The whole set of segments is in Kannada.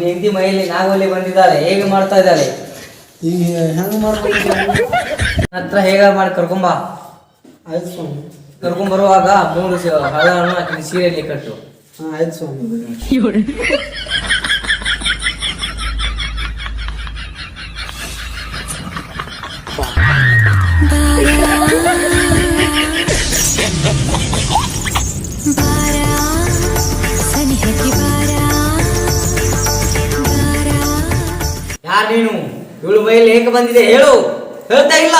ಹೆಂಡತಿ ಮೈಯಲ್ಲಿ ನಾಗವಲ್ಲಿ ಬಂದಿದ್ದಾಳೆ ಹೇಗೆ ಮಾಡ್ತಾ ಇದ್ದಾಳೆ ಈಗ ಹೆಂಗೆ ಮಾಡ್ಬೇಕು ನನ್ನ ಹತ್ರ ಹೇಗ ಮಾಡಿ ಕರ್ಕೊಂಬಾ ಆಯ್ತು ಸ್ವಾಮಿ. ಕರ್ಕೊಂಡ್ ಬರುವಾಗ ಮೂರು ಸ- ಹಳವನ್ನು ಆಕಿನ ಸೀರೆಯಲ್ಲಿ ಕಟ್ಟು. ಹಾಂ ಆಯ್ತು ಸ್ವಾಮಿ. ಬಾರಾ ಸನಿಹಕ್ಕೆ ಬಾರಾ ಬಾರಾ ಯಾರು ನೀನು? ಇವಳು ಮೈಲಿ ಏಕೆ ಬಂದಿದೆ? ಹೇಳು. ಹೇಳ್ತಾ ಇಲ್ಲ.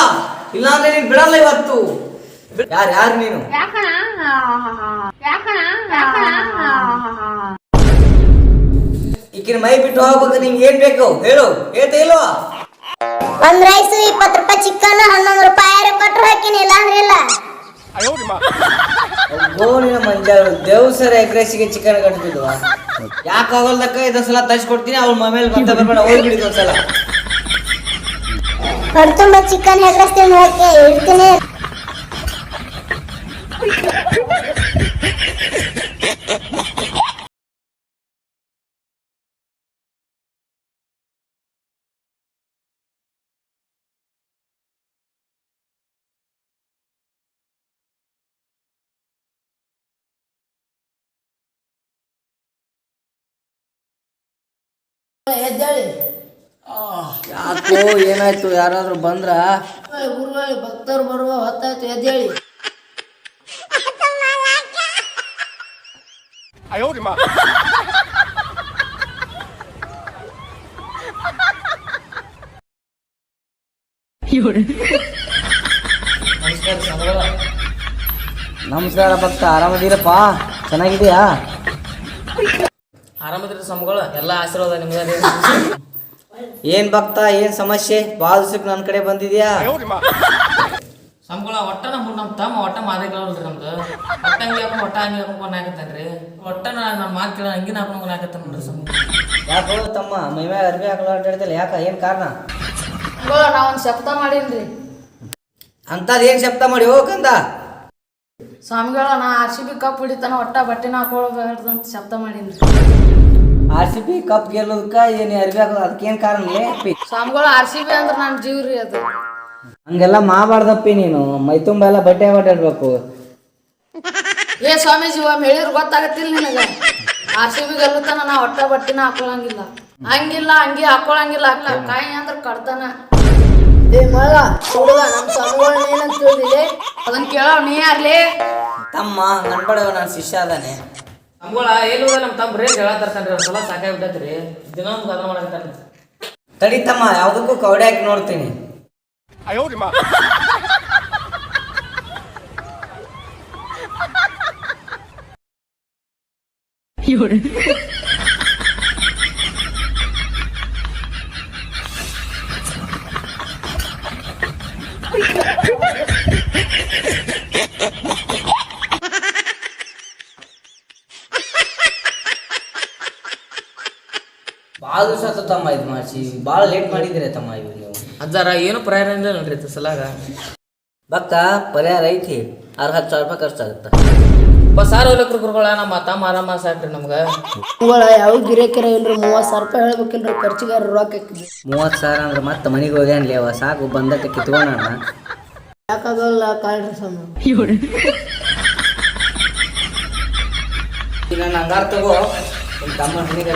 ಇಲ್ಲ ಅಂದ್ರೆ ನೀನು ಬಿಡಲ್ಲ ಇವತ್ತು. ಯಾರು ಯಾರು ನೀನು? ಯಾಕಣ ಯಾಕಣ ಯಾಕಣ ಈಕಿನ ಮೈ ಬಿಟ್ಟು ಹೋಗ್ಬೇಕು ನಿಂಗೆ ಏನ್ ಬೇಕು? ಹೇಳು. ಹೇಳ್ತಾ ಇಲ್ವಾ? ಒಂದ್ ರೈಸ್ ಇಪ್ಪತ್ತು ರೂಪಾಯಿ ಚಿಕನ್ ಹನ್ನೊಂದು ರೂಪಾಯಿ ಆಯ್ರೆ ಕೊಟ್ರು ಹಾಕಿನಿ ಇಲ್ಲ. ಅಂದ್ರೆ ಇಲ್ಲ ಗೋಣಿನ ಮಂಜಾರು ದೇವಸರ ಎಗ್ರೆಸಿಗೆ ಚಿಕನ್ ಕಟ್ತಿದ್ವ ಯಾಕೆ ಆಗೋಲ್ದಕ್ಕ ಇದೊಂದ್ಸಲ ತರಿಸ್ಕೊಡ್ತೀನಿ ಅವ್ರ ಮಮೇಲೆ ಬರ್ತಾ ಬರ್ಬೇಡ ಹೋಗ್ಬಿಡಿದ್ ಒಂದ್ಸಲ. ಹೊಟ್ಟೆ ತುಂಬ ಚಿಕನ್ ಹೆಗ್ರಸ್ತೀನಿ ಹಾಕಿ ಇಡ್ತೀನಿ ಯಾಕೋ ಏನಾಯ್ತು ಯಾರಾದ್ರೂ ಬಂದ್ರ ಗುರುಗಳೇ ಭಕ್ತರು ಬರುವ ಹೊತ್ತಾಯ್ತು ಎದ್ದೇಳಿ ನಮಸ್ಕಾರ ಭಕ್ತ ಆರಾಮದಿರಪ್ಪ ಚೆನ್ನಾಗಿದೆಯಾ ಆರಾಮದಿರ ಸಮಗಳು ಎಲ್ಲ ಆಶೀರ್ವಾದ ನಿಮ್ಗೆ ಏನ್ ಭಕ್ತ ಏನ್ ಸಮಸ್ಯೆ? ಭಾಳ ನನ್ ನನ್ನ ಕಡೆ ಬಂದಿದ್ಯಾ? ಸಂಬಳ ಒಟ್ಟ ನಮ್ಮ ನಮ್ಮ ತಮ್ಮ ಒಟ್ಟ ಮಾದೇಗಳಲ್ರಿ ನಮ್ದು. ಒಟ್ಟ ಹಂಗೆ ಹಾಕೊಂಡು ಒಟ್ಟ ಹಂಗೆ ಹಾಕೊಂಡು ಹಾಕತ್ತೇನ್ರಿ? ಒಟ್ಟ ನನ್ನ ಮಾತು ಕೇಳ ಹಂಗಿನ ಹಾಕೊಂಡು ಹಾಕತ್ತಾನ ನೋಡ್ರಿ ಸಂಬಳ. ಯಾಕೆ ತಮ್ಮ ಮೈ ಮ್ಯಾಗ ಅರ್ಬಿ ಹಾಕಲು ಅಡ್ಡಾಡ್ತಿಲ್ಲ ಯಾಕ ಏನ್ ಕಾರಣ? ನಾ ಒಂದು ಶಬ್ದ ಮಾಡೀನ್ರಿ. ಅಂತದ್ ಏನ್ ಶಬ್ದ ಮಾಡಿ ಹೋಗಂದ ಸ್ವಾಮಿಗಳ ನಾ ಆರ್ ಸಿ ಬಿ ಕಪ್ ಹಿಡಿತಾನ ಒಟ್ಟ ಬಟ್ಟೆನ ಹಾಕೊಳ್ಬಾರ್ದು ಅಂತ ಶಬ್ದ ಮಾಡೀನ್ರಿ. ಆರ್ ಸಿ ಬಿ ಕಪ್ ಗೆಲ್ಲೋದಕ್ಕ ಏನ್ ಅರ್ಬಿ ಹಾಕೋದು ಏನ್ ಕಾರಣ ಲೇ ಅಪ್ಪಿ? ಆರ್ ಸಿ ಬಿ ಅಂದ್ರೆ ನನ್ನ ಜೀವ ರೀ ಅದು. ಹಂಗೆಲ್ಲ ಮಾಡಬಾರ್ದಪ್ಪಿ ನೀನು. ಮೈ ತುಂಬ ಎಲ್ಲ ಬಟ್ಟೆ ಓಡಾಡ್ಬೇಕು ಏ ಸ್ವಾಮೀಜಿ ಒಮ್ಮೆ ಹೇಳಿದ್ರು ಗೊತ್ತಾಗತ್ತಿಲ್ಲ ನಿನಗೆ. ಆರ್ ಸಿ ಬಿ ಗೆಲ್ಲುತ್ತಾನ ನಾ ಒಟ್ಟ ಬಟ್ಟಿನ ಹಾಕೊಳಂಗಿಲ್ಲ. ಹಂಗಿಲ್ಲ ಹಂಗೆ ಹಾಕೊಳಂಗಿಲ್ಲ. ಅಲ್ಲ ಕಾಯಿ ಅಂದ್ರೆ ಕಡ್ತಾನ. ಏ ಮಗ ಹುಡುಗ ನಮ್ಮ ಸ್ವಾಮಿಗಳನ್ನ ಏನಂತ ತಿಳಿದಿಲ್ಲ ಅದನ್ನ ಕೇಳೋ ನೀ ಯಾರ್ಲಿ? ತಮ್ಮ ನನ್ಬಡ ನಾನು ಶಿಷ್ಯ ಅದಾನೆ. ಸಮಗಳ ಏನು ನಮ್ಮ ತಮ್ಮ ಬರೀ ಜಗಳ ತರ್ತಾನ್ರಿ ಒಂದ್ ಸಲ ಸಾಕಾಗ್ಬಿಟ್ಟೈತ್ರಿ. ದಿನ ಒಂದು ಅದನ್ನ ಮಾಡಕತ್ತಾನ ತಡಿ ತಮ್ಮ ಯಾವ್ದಕ್ಕೂ ಕವಡೆ ಹಾಕಿ ನೋಡ್ತೀನಿ. ಭಾಳ ದಿವಸ ಆಯ್ತು ತಮ್ಮ ಇದು ಮಾಡಿಸಿ. ಭಾಳ ಲೇಟ್ ಮಾಡಿದ್ರೆ ತಮ್ಮ ಇವು ನೀವು ಅಜ್ಜಾರ ಏನು ಪ್ರಯಾಣ ಇಲ್ಲ ನೋಡ್ರಿ ಇದು ಸಲಾಗ. ಭಕ್ತ ಪರಿಹಾರ ಐತಿ ಆರು ಹತ್ತು ಸಾವಿರ ರೂಪಾಯಿ ಖರ್ಚಾಗುತ್ತೆ. ಬಸ್ ಸಾರ್ ಗುರುಗಳ ನಮ್ಮ ತಮ್ಮ ಆರಾಮ ಸಾಕ್ರಿ ನಮ್ಗೆ. ಹುಡುಗಳ ಯಾವ ಗಿರಾಕಿರ ಇಲ್ರಿ ಮೂವತ್ತು ಸಾವಿರ ರೂಪಾಯಿ ಹೇಳ್ಬೇಕಿಲ್ರಿ ಖರ್ಚಿಗಾರ ರೊಕ್ಕ ಮೂವತ್ತು ಸಾವಿರ ಅಂದ್ರೆ ಮತ್ತೆ ಮನೆಗೆ ಹೋಗ್ಯಾನ್ಲಿ ಅವ ಸಾಕು ಬಂದಕ್ಕೆ ಕಿತ್ಕೊಂಡಣ ಯಾಕಾಗಲ್ಲ ಕಾಳ್ರಿ ಸ್ವಾಮಿ. ನಾನು ಹಂಗಾರ ತಗೋ ನಿಮ್ಮ ತಮ್ಮ ಮನೆಗೆ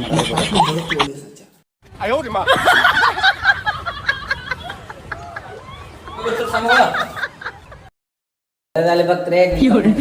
ಹಚ್ಚು ಆರಾಮಾಗುತ್ತೆ ಸಂಬಳ ಅಲ್ಲಿ ಭಕ್ತರೇ ಹೋಗ್ರಿ